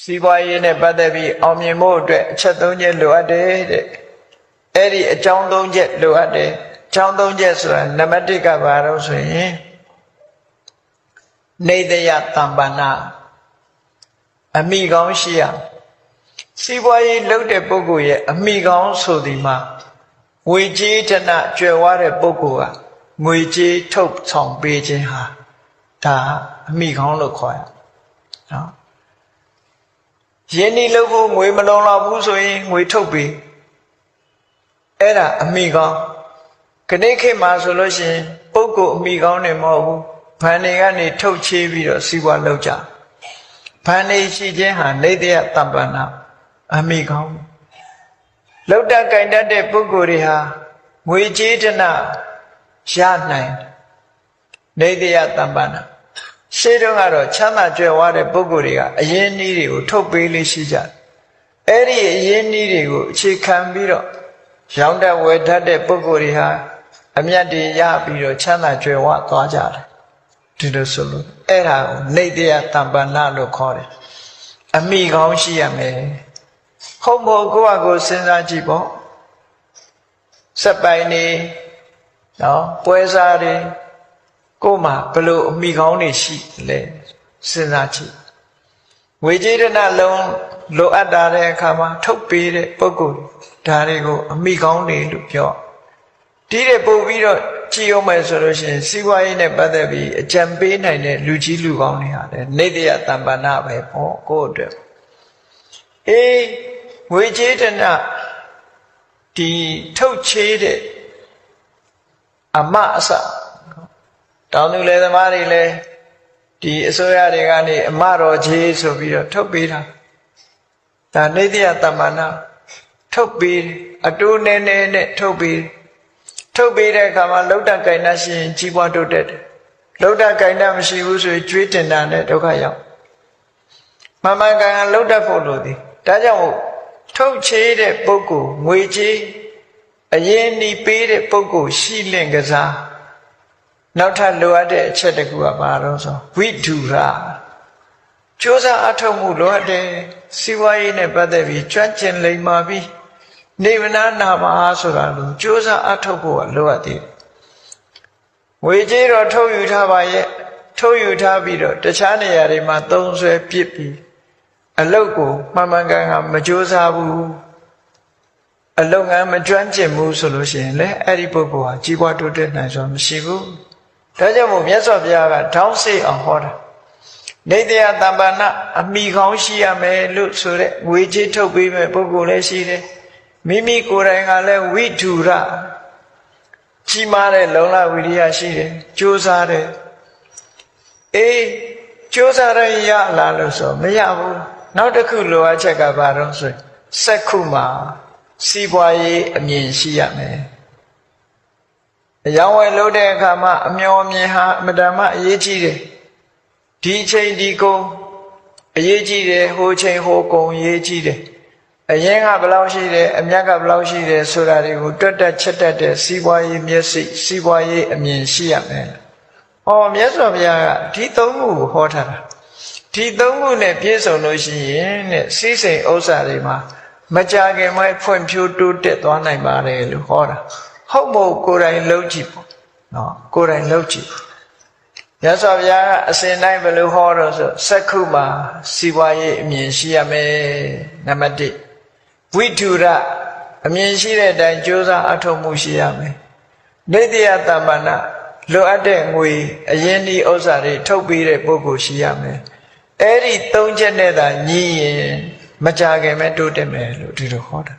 စီးပွားရေးနဲ့ပတ်သက်ပြီးအောင်မြင်ဖို့အတွက်အချက်၃ချက်လိုအပ်တယ်တဲ့အဲ့ဒီအကြောင်း၃ချက်လိုအပ်တယ်အကြောင်း၃ချက်ဆိုတာနံပါတ်၁ကဘာလို့ဆိုရင်နေတယတမ္ပနာအမိကောင်းရှိရစီးပွားရေးလုပ်တဲ့ပုဂ္ဂိုလ်ရဲ့အမိကောင်းဆိုဒီမှာငွေကြေးဌာနကျွယ်ဝတဲ့ပုဂ္ဂိုလ်ကငွေကြေးထုတ်ဆောင်ပေးခြင်းဟာဒါအမိကောင်းလို့ခေါ်ရနော် ရင်းနှီးလုပ်ဖို့ငွေမလုံလောက်ဘူးဆိုရင်ငွေထုတ်ပေးအဲ့ဒါအမိကောင်းခဏခေတ်မှာဆိုလို့ရှိရင်ပုဂ္ဂိုလ်အမိကောင်းနေမဟုတ်ဘူးဘဏ်တွေကနေထုတ်ချေးပြီးတော့စီးပွားလုပ်ကြဘဏ်တွေရှိခြင်းဟာနေတယတမ္ပနာအမိကောင်းလောက်တကင်တတ်တဲ့ပုဂ္ဂိုလ်တွေဟာငွေကြေးတနာရနိုင်နေတယတမ္ပနာ ရှေးတုန်းကတော့ချမ်းသာကြွယ်ဝတဲ့ပုဂ္ဂိုလ်တွေကအရင်းနှီးတွေကိုထုတ်ပေးလေးရှိကြတယ်အဲ့ဒီအရင်းနှီးတွေကိုအခြေခံပြီးတော့ရောင်းတတ်ဝယ်တတ်တဲ့ပုဂ္ဂိုလ်တွေဟာအမြတ်တွေရပြီးတော့ချမ်းသာကြွယ်ဝသွားကြတယ်ဒီလိုဆိုလို့အဲ့ဒါကိုနေတယတမ္ပနာလို့ခေါ်တယ်အမိကောင်းရှိရမယ်ဟုတ်မို့ကိုယ့်အကိုစဉ်းစားကြည့်ပေါ့စက်ပိုင်နေနော်ပွဲစားတွေ ကိုယ်မှာဘလို့အမိကောင်းနေရှိလဲစဉ်းစားကြည့်ဝေကြေဒနာလုံးလိုအပ်တာတဲ့အခါမှာထုတ်ပေးတဲ့ပုဂ္ဂိုလ်ဒါတွေကိုအမိကောင်းနေလို့ပြောတီးတဲ့ပို့ပြီးတော့ကြည်အောင်မယ်ဆိုလို့ရှိရင်စီးပွားရေးနဲ့ပတ်သက်ပြီးအကြံပေးနိုင်တဲ့လူကြီးလူကောင်းတွေဟာလည်းနေတယတမ္ပနာပဲပေါ့ကိုယ့်အတွက်အေးငွေကြေးဒနာဒီထုတ်ချေးတဲ့အမအစ တောင်သူလယ်သမားတွေလည်းဒီအစိုးရတွေကနေအမတော်ချေးဆိုပြီးတော့ထုတ်ပေးတာဒါနေတယတမ္ပနာထုတ်ပေးအတူနေနေနဲ့ထုတ်ပေးထုတ်ပေးတဲ့အခါမှာလှုပ်တကင်တတ်ရှိရင်ကြီးပွားတိုးတက်တယ်လှုပ်တကင်တတ်မရှိဘူးဆိုရင်ကျွေးတင်တာနဲ့ဒုက္ခရောက်မမှန်ကန်ကန်လှုပ်တတ်ဖို့လိုသည်ဒါကြောင့်မို့ထုတ်ချေးတဲ့ပုဂ္ဂိုလ်ငွေကြေးအရင်နီးပေးတဲ့ပုဂ္ဂိုလ်ရှိလင့်ကစား နောက်ထပ်လိုအပ်တဲ့အချက်တစ်ခုကဘာလို့ဆိုဝိဓုရာကြိုးစားအထောက်မှုလိုအပ်တယ်စီဝါရေးနဲ့ပတ်သက်ပြီးကြွန့်ကျင်လိမ္မာပြီးနေဝနာနာမအားဆိုတာလို့ကြိုးစားအထောက်ဖို့ကလိုအပ်တယ်ငွေကြေးတော့ထုတ်ယူထားပါရဲ့ထုတ်ယူထားပြီးတော့တခြားနေရာတွေမှာသုံးဆွဲပစ်ပြီးအလုတ်ကိုမှန်မှန်ကန်ကန်မကြိုးစားဘူးအလုပ်ငန်းမကျွမ်းကျင်ဘူးဆိုလို့ရှိရင်လေအဲ့ဒီပုဂ္ဂိုလ်ဟာကြီးပွားတိုးတက်နိုင်စွာမရှိဘူး ဒါကြောင့်မို့မြတ်စွာဘုရားကထောင်းစိတ်အောင်ဟောတာနေတယတမ္ပနာအမိကောင်းရှိရမယ်လို့ဆိုတဲ့ငွေကြေးထုတ်ပေးမဲ့ပုဂ္ဂိုလ်လည်းရှိတယ်မိမိကိုယ်တိုင်ကလည်းဝိဓုရကြီးမားတဲ့လုံလဝိရိယရှိတယ်ကြိုးစားတယ်အေးကြိုးစားရရလာလို့ဆိုမရဘူးနောက်တစ်ခုလိုအပ်ချက်ကဘာတော့ဆိုစက္ခုမှာစီးပွားရေးအမြင်ရှိရမယ် အယောင်းဝယ်လုပ်တဲ့အခါမှာအမျော်အမြင်ဟာအမတန်မှအရေးကြီးတယ်ဒီချိန်ဒီကုန်အရေးကြီးတယ်ဟိုချိန်ဟိုကုန်အရေးကြီးတယ်အရင်ကဘယ်လောက်ရှိတယ်အမြတ်ကဘယ်လောက်ရှိတယ်ဆိုတာတွေကိုတွတ်တက်ချက်တက်တဲ့စီးပွားရေးမျက်စိစီးပွားရေးအမြင်ရှိရမယ်။ဟောမြတ်စွာဘုရားကဒီသုံးခုကိုဟောထားတာ။ဒီသုံးခုနဲ့ပြည့်စုံလို့ရှိရင်တဲ့စီးစိမ်ဥစ္စာတွေမှာမကြခင်မှဖွံ့ဖြိုးတိုးတက်သွားနိုင်ပါတယ်လို့ဟောတာ။ ဟုတ်မဟုတ်ကိုယ်တိုင်လုပ်ကြည့်ပေါ့။နော်ကိုယ်တိုင်လုပ်ကြည့်။မြတ်စွာဘုရားကအစဉ်တိုင်းဘယ်လိုဟောတော့ဆိုစက္ခုမှာစီးပွားရေးအမြင်ရှိရမယ်။နံပါတ်1ဝိထုရအမြင်ရှိတဲ့အတိုင်းကြိုးစားအထောက်မှုရှိရမယ်နေတယတမ္ပနာလိုအပ်တဲ့ငွေအရင်ဒီဥစ္စာတွေထုတ်ပေးတဲ့ပုဂ္ဂိုလ်ရှိရမယ်အဲ့ဒီသုံးချက်နဲ့သာညီရင်မကြခင်မဲ့တိုးတက်မယ်လို့ဒီလိုဟောတာ